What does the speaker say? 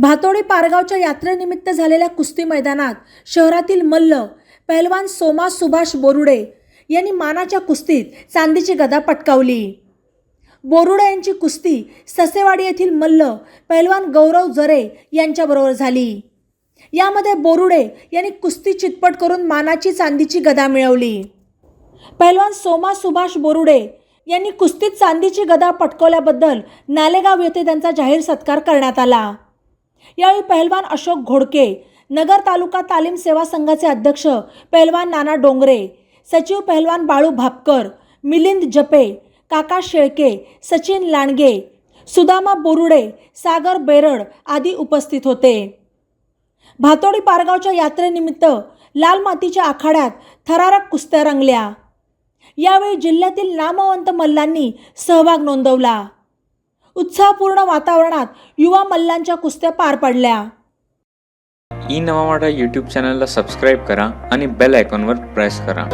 भातोडी पारगावच्या यात्रेनिमित्त झालेल्या कुस्ती मैदानात शहरातील मल्ल पैलवान सोमा सुभाष बोरुडे यांनी मानाच्या कुस्तीत चांदीची गदा पटकावली. बोरुडे यांची कुस्ती ससेवाडी येथील मल्ल पैलवान गौरव जरे यांच्याबरोबर झाली. यामध्ये बोरुडे यांनी कुस्ती चितपट करून मानाची चांदीची गदा मिळवली. पैलवान सोमा सुभाष बोरुडे यांनी कुस्तीत चांदीची गदा पटकवल्याबद्दल नालेगाव येथे त्यांचा जाहीर सत्कार करण्यात आला. यावेळी पहलवान अशोक घोडके नगर तालुका तालीम सेवा संघाचे अध्यक्ष पहलवान नाना डोंगरे सचिव पहलवान बाळू भापकर मिलिंद जपे काका शेळके सचिन लांडगे सुदामा बोरुडे सागर बेरड आदी उपस्थित होते. भातोडी पारगावच्या यात्रेनिमित्त लाल मातीच्या आखाड्यात थरारक कुस्त्या रंगल्या. यावेळी जिल्ह्यातील नामवंत मल्लांनी सहभाग नोंदवला. उत्साहपूर्ण वातावरणात युवा मल्लांच्या कुस्त्या पार पडल्या. ई नवा यूट्यूब चॅनलला सबस्क्राईब करा आणि बेल आयकॉनवर प्रेस करा.